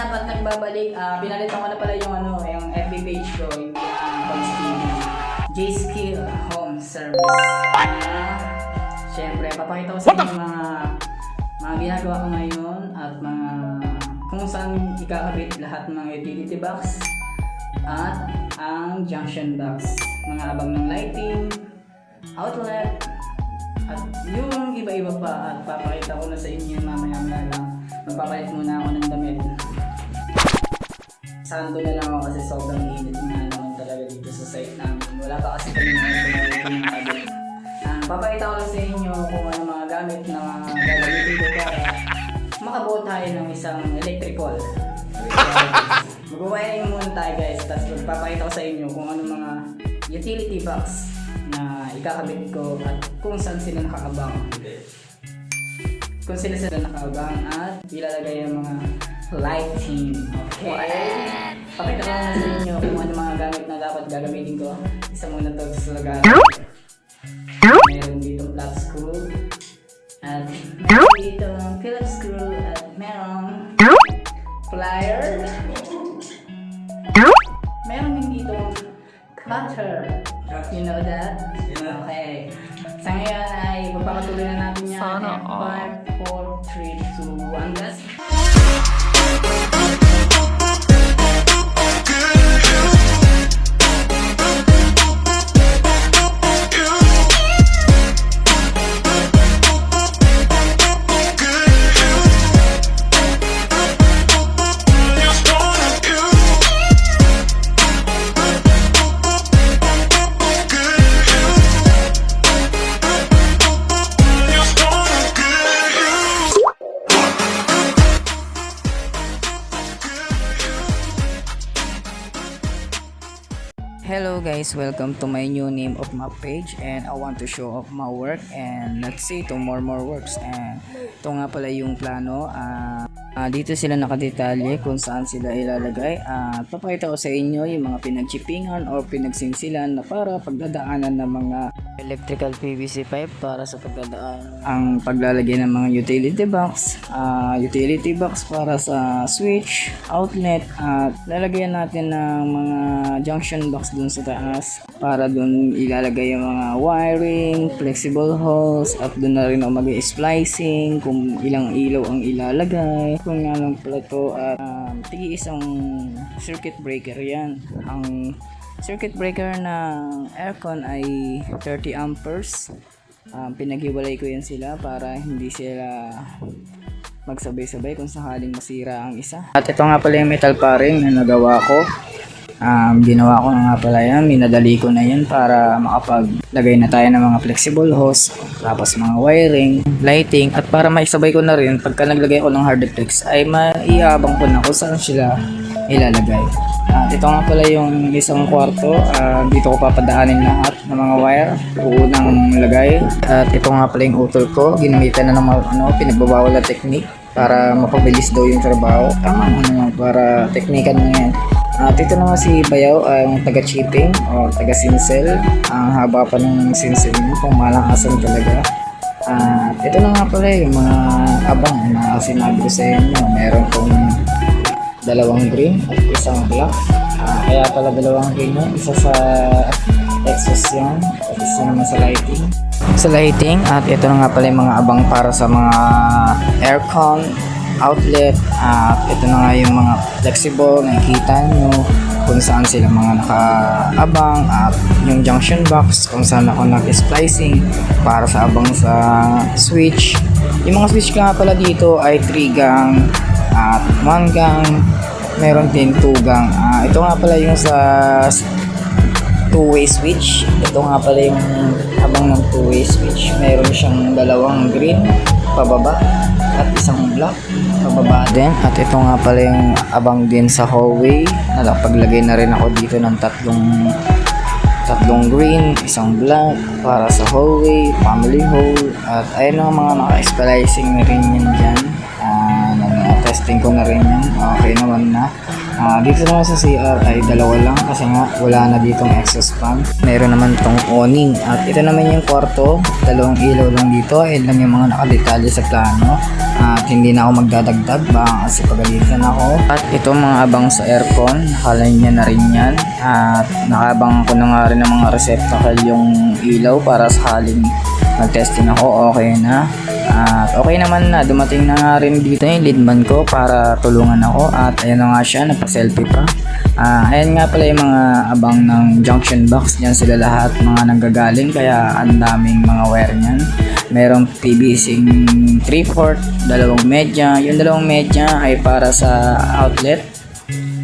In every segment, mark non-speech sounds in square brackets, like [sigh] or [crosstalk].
up at nagbabalik. Ah, pinalitan ko na pala yung ano, yung FB page ko, yung uh, TV. J-Skill Home Service. Ah, Siyempre, papakita ko sa inyo mga mga ginagawa ko ngayon at mga kung saan ikakabit lahat ng mga utility box at ang junction box. Mga abang ng lighting, outlet, at yung iba-iba pa at papakita ko na sa inyo mamaya maya lang. Magpapalit muna ako ng damit. Sando na lang ako kasi sobrang init nga naman talaga dito sa site namin. Wala pa kasi kami mga pinag ng agad. Ah, papakita ko lang sa inyo kung ano mga gamit na gagamitin ko para makabuo tayo ng isang electrical. Mag-wiring muna tayo guys, tapos magpapakita ko sa inyo kung ano mga utility box na ikakabit ko at kung saan sila nakaabang. Kung sila sila nakaabang at ilalagay ang mga lighting. Okay? Pakita ko na sa inyo kung ano mga gamit na dapat gagamitin ko. Isa muna to sa lugar. Meron dito flat screw. At meron dito Phillips screw. At meron plier. Meron din dito cutter. You know that? Okay. Sa ngayon ay magpapatuloy na natin yan. Sana And all. 5, 4, 3, 2, 1. Let's Guys, welcome to my new name of my page and I want to show off my work and let's see to more more works. And ito nga pala yung plano ah ah, dito sila nakadetalye kung saan sila ilalagay. At papakita ko sa inyo yung mga pinagchipingan or pinagsinsilan na para pagdadaanan ng mga electrical PVC pipe para sa pagdadaan ang paglalagay ng mga utility box. Ah, utility box para sa switch outlet at lalagyan natin ng mga junction box dun sa taas para dun ilalagay yung mga wiring, flexible hose at dun na rin ako mag-splicing kung ilang ilaw ang ilalagay kung nga lang pala to at um, tigi isang circuit breaker yan ang circuit breaker ng aircon ay 30 amperes um, pinaghiwalay ko yan sila para hindi sila magsabay-sabay kung sakaling masira ang isa. At ito nga pala yung metal paring na nagawa ko. Um, ginawa ko na nga pala yan, minadali ko na yan para makapaglagay na tayo ng mga flexible hose, tapos mga wiring, lighting, at para maisabay ko na rin, pagka naglagay ko ng hard flex ay maiabang ko na kung saan sila ilalagay. At ito nga pala yung isang kwarto, ah, dito ko papadaanin lahat ng mga wire, unang lagay. At ito nga pala yung utol ko, ginamitan na ng mga ano, pinagbabawal na technique para mapabilis daw yung trabaho. Tama naman para teknikan mo yan. At ito naman si Bayaw, ang taga-chipping o taga-sinsel. Ang haba pa ng sinsel mo, kung malakasan talaga. At ito na nga pala yung mga abang na sinabi ko sa inyo. Meron kong dalawang green at isang black. Ah, kaya pala dalawang green yun. Isa sa exhaust yan at isa naman sa lighting. Sa lighting at ito na nga pala yung mga abang para sa mga aircon, outlet. At ito na nga yung mga flexible nakikita nyo kung saan sila mga nakaabang at yung junction box kung saan ako nag-splicing para sa abang sa switch. Yung mga switch nga pala dito ay 3 gang at 1 gang. Meron din 2 gang. Ah, ito nga pala yung sa two-way switch. Ito nga pala yung habang ng two-way switch. Meron siyang dalawang green pababa at isang black pababa din. At ito nga pala yung abang din sa hallway. Nakapaglagay na rin ako dito ng tatlong tatlong green, isang black para sa hallway, family hall, at ayun ang mga naka-splicing na rin yan dyan. Ah, uh, Tinetesting ko na rin yan. Okay naman na. Ah, dito naman sa CR ay dalawa lang kasi nga wala na ditong exhaust fan. Meron naman tong awning. At ito naman yung kwarto. Dalawang ilaw lang dito. Ayun lang yung mga nakadetalye sa plano. At hindi na ako magdadagdag. Baka kasi pagalitan ako. At ito mga abang sa aircon. Nakalain niya na rin yan. At nakabang ko na nga rin ng mga receptacle yung ilaw para sakaling nag-testing ako. Okay na. At okay naman na, dumating na nga rin dito yung leadman ko para tulungan ako at ayun na nga siya, nagpa-selfie pa. Ah, ayan nga pala yung mga abang ng junction box, diyan sila lahat mga nanggagaling kaya ang daming mga wire niyan. Merong PVC 3/4, dalawang media. Yung dalawang media ay para sa outlet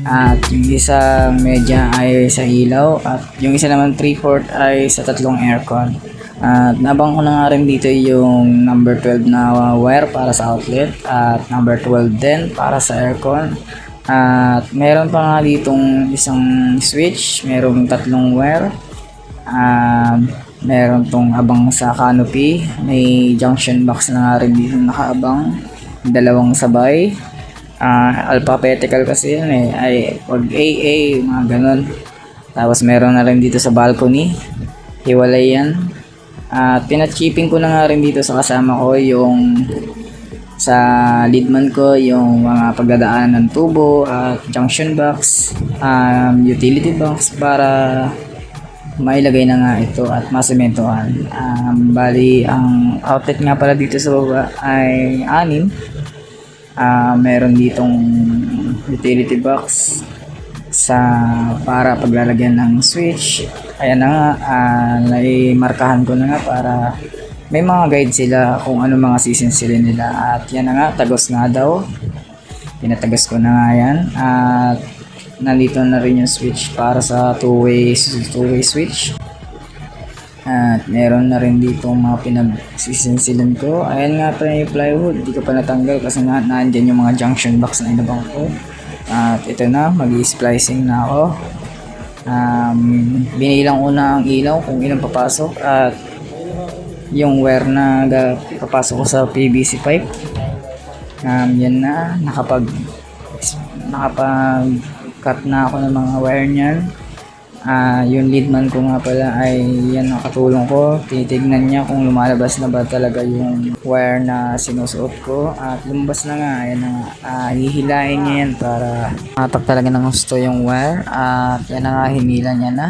at yung isang media ay sa ilaw at yung isa naman 3/4 ay sa tatlong aircon. At nabang ko na nga rin dito yung number 12 na wire para sa outlet at number 12 din para sa aircon. At meron pa nga ditong isang switch, merong tatlong wire. Um, meron tong abang sa canopy, may junction box na nga rin dito nakaabang, dalawang sabay. Ah, alphabetical kasi yan eh, ay pag AA, mga ganun. Tapos meron na rin dito sa balcony, hiwalay yan. At pinachipping ko na nga rin dito sa kasama ko yung sa leadman ko yung mga pagdadaan ng tubo at junction box, um, utility box para mailagay na nga ito at masementohan. Um, bali, ang outlet nga pala dito sa baba ay anim. Ah, meron ditong utility box sa para paglalagyan ng switch. Ayan na nga, ah, naimarkahan ko na nga para may mga guide sila kung ano mga sisinsilin nila. At yan na nga, tagos nga daw. Pinatagos ko na nga yan. At nandito na rin yung switch para sa two-way two-way switch. At meron na rin dito mga pinagsisinsilan ko. Ayan nga pa yung plywood. Hindi ko pa natanggal kasi nga naandyan yung mga junction box na inabang ko. At ito na, mag-splicing na ako. Um, binilang ko na ang ilaw kung ilang papasok at yung wire na papasok ko sa PVC pipe. Um, yan na, nakapag nakapag cut na ako ng mga wire niyan. Ah, yung leadman ko nga pala ay yan nakatulong ko. Titignan niya kung lumalabas na ba talaga yung wire na sinusuot ko. At lumabas na nga, ayan na nga. Ah, hihilain niya yan para matak talaga ng gusto yung wire. At yan na nga, hinila niya na.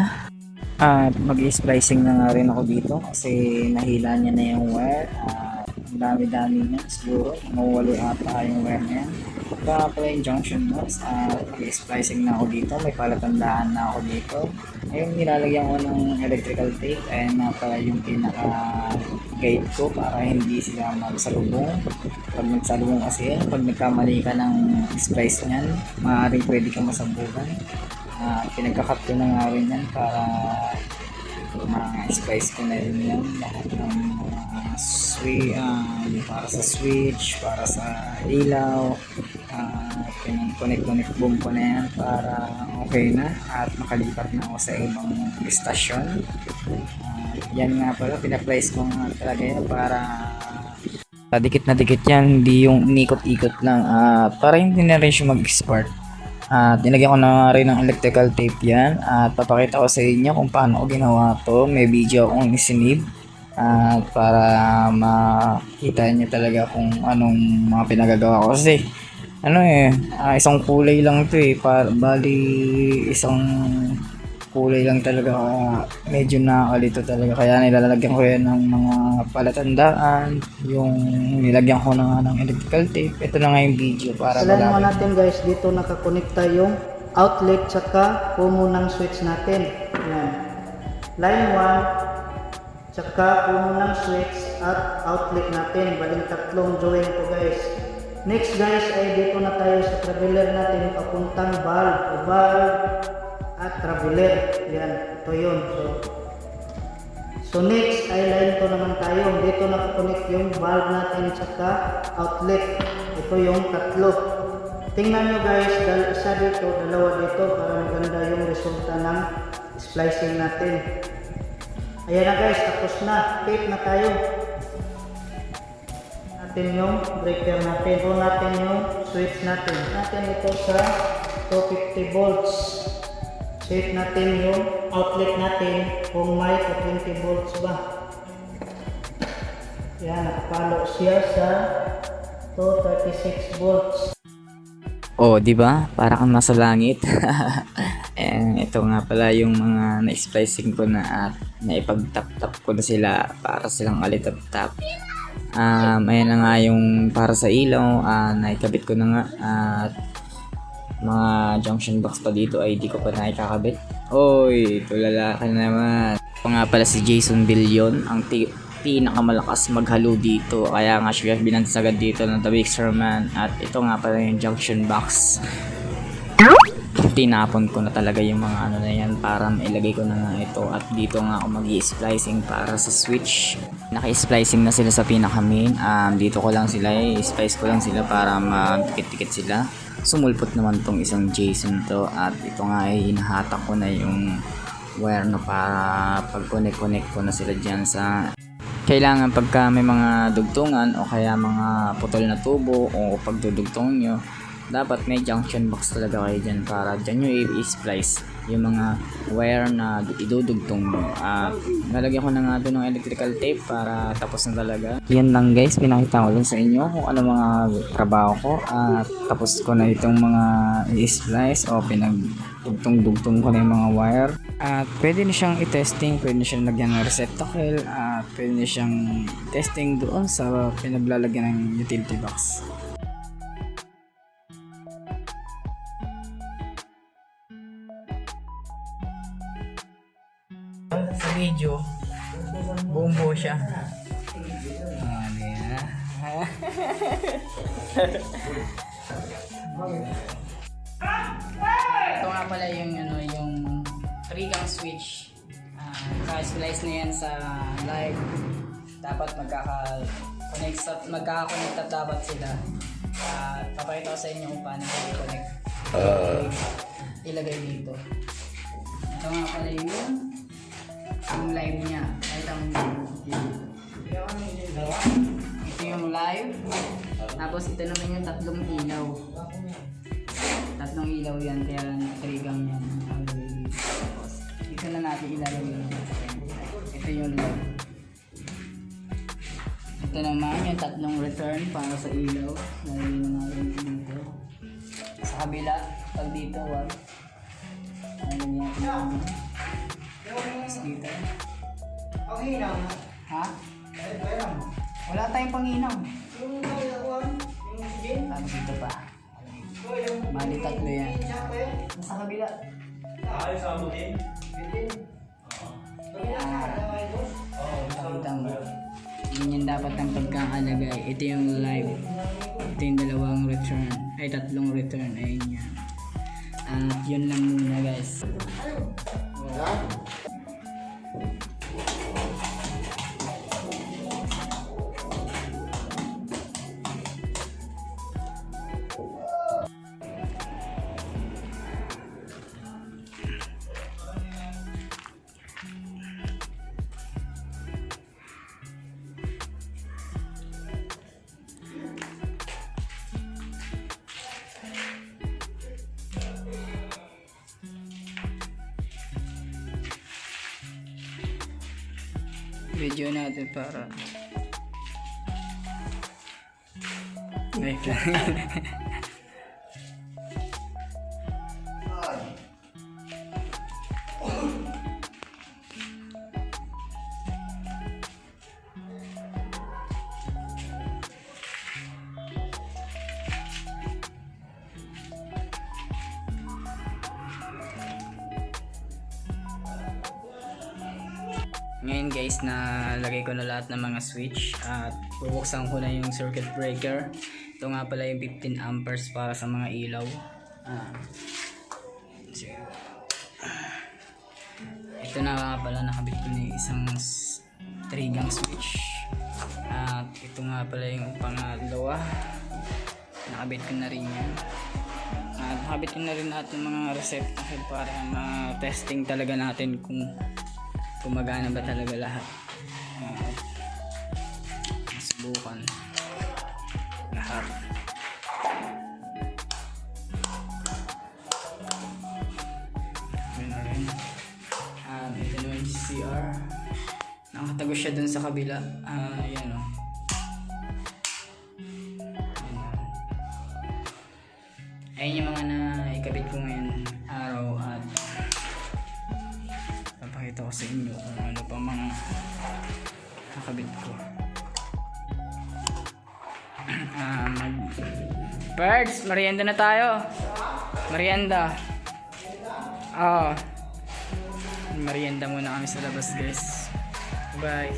At mag-splicing na nga rin ako dito kasi nahila niya na yung wire. Ang dami-dami niya siguro. Mawalo ata yung wire niya. Ito nga pala yung junction box. At mag-splicing na ako dito. May palatandaan na ako dito. Ayun, nilalagyan ko ng electrical tape. Ayan na pala yung pinaka-gate ko para hindi sila magsalubong. Pag magsalubong kasi yan, pag nagkamali ka ng splice niyan, maaaring pwede kang masabugan. Ah, pinagkakat ko na nga rin yan para ma-spice ko na rin yan lahat ng mga switch, para sa switch, para sa ilaw, uh, connect-connect boom ko na yan para okay na at makalipat na ako sa ibang stasyon. Ah, yan nga pala, pinaplace ko nga talaga yan para dikit na dikit yan, hindi yung inikot-ikot lang at para hindi na rin siya mag-spark. At nilagyan ko na rin ng electrical tape yan at papakita ko sa inyo kung paano ko ginawa to. May video akong isinib at para makita niyo talaga kung anong mga pinagagawa ko kasi ano eh, ah, isang kulay lang to eh. Para, bali isang kulay lang talaga ah, medyo nakakalito talaga kaya nilalagyan ko yan ng mga palatandaan yung nilagyan ko na nga ng electrical tape ito na nga yung video para Salan mo natin guys, dito nakakonekta yung outlet tsaka pumo ng switch natin. Yan. Line 1 tsaka pumo ng switch at outlet natin. Baling tatlong join to guys. Next guys ay dito na tayo sa traveler natin papuntang valve. O valve at traveler. Yan. Ito yun. So, So next ay line to naman tayo. Dito nakakonect yung valve natin tsaka outlet. Ito yung tatlo. Tingnan nyo guys, dahil isa dito, dalawa dito para maganda yung resulta ng splicing natin. Ayan na guys, tapos na. Tape na tayo. Natin yung breaker natin. Po natin yung switch natin. Natin ito sa 250 volts. Check natin yung outlet natin kung may 20 volts ba. Yan, nakapalo siya sa 236 volts. Oh, di ba? Para kang nasa langit. And [laughs] ito nga pala yung mga na-splicing ko na at naipag-tap-tap ko na sila para silang alitap-tap. Um, ayan na nga yung para sa ilaw, ah, naikabit ko na nga at mga junction box pa dito ay di ko pa naikakabit. Oy, tulala ka na naman. Ito nga pala si Jason Billion, ang ti- pinakamalakas maghalo dito. Kaya nga siya binansagad dito ng The Mixer Man. At ito nga pala yung junction box. Tinapon ko na talaga yung mga ano na yan para mailagay ko na nga ito. At dito nga ako mag splicing para sa switch. Naka-splicing na sila sa pinaka main. Um, dito ko lang sila, i-splice ko lang sila para magtikit-tikit sila. Sumulpot naman tong isang Jason to. At ito nga ay hinahatak ko na yung wire na para pag connect-connect ko na sila dyan sa kailangan pagka may mga dugtungan o kaya mga putol na tubo o pagdudugtong nyo, dapat may junction box talaga kayo dyan para dyan nyo i-splice yung mga wire na idudugtong nyo. At nalagyan ko na nga doon ng electrical tape para tapos na talaga. Yan lang guys, pinakita ko lang sa inyo kung ano mga trabaho ko at tapos ko na itong mga i-splice o pinagdugtong-dugtong ko na yung mga wire. At pwede na siyang i-testing, pwede na siyang lagyan ng receptacle, at pwede na siyang testing doon sa pinaglalagyan ng utility box. Sa video, buong buo siya. Ah, na. Ito nga pala yung ano yung three-gang switch. Uh, splice na yan sa live. Dapat magkaka-connect sa magkaka-connect at dapat sila. At papakita ko sa inyo kung paano i-connect. Ilagay dito. Ito nga pala yung yung live niya. Ito ang ito yung live. Tapos ito naman yung tatlong ilaw. Tatlong ilaw yan, kaya nakakarigang yan. Tapos, dito na natin ilalagay. Ito yung light. Ito naman yung tatlong return para sa ilaw. Lalagay na natin dito. Sa kabila, pag dito, wag. Lalagay natin yung Tapos dito. Ha? Wala tayong panginaw. Tapos dito pa. Bali tatlo yan. Nasa kabila. Pakita mo. Ganyan dapat ang pagkakalagay. Ito yung live. Ito yung dalawang return. Ay, tatlong return. Ayun yan. At yun lang muna guys. Video natin para Wait lang. [laughs] Ngayon guys, nalagay ko na lahat ng mga switch at bubuksan ko na yung circuit breaker. Ito nga pala yung 15 amperes para sa mga ilaw. Ah. Ito na nga pala nakabit ko na isang 3 gang switch. At ito nga pala yung pangalawa. Nakabit ko na rin yan. At nakabit ko na rin ng mga receptacle para ma-testing talaga natin kung gumagana ba talaga lahat? Uh, subukan lahat. Yun na rin. Um, ito naman yung CR nakatago siya dun sa kabila. Ah, uh, yan o oh. Ayan. Yung mga na ikabit ko ngayon araw at papakita ko sa inyo kung ano pa mga nakabit ko. [clears throat] Ah, mag... Birds, merienda na tayo. Merienda. Oh. Merienda muna kami sa labas, guys. Bye.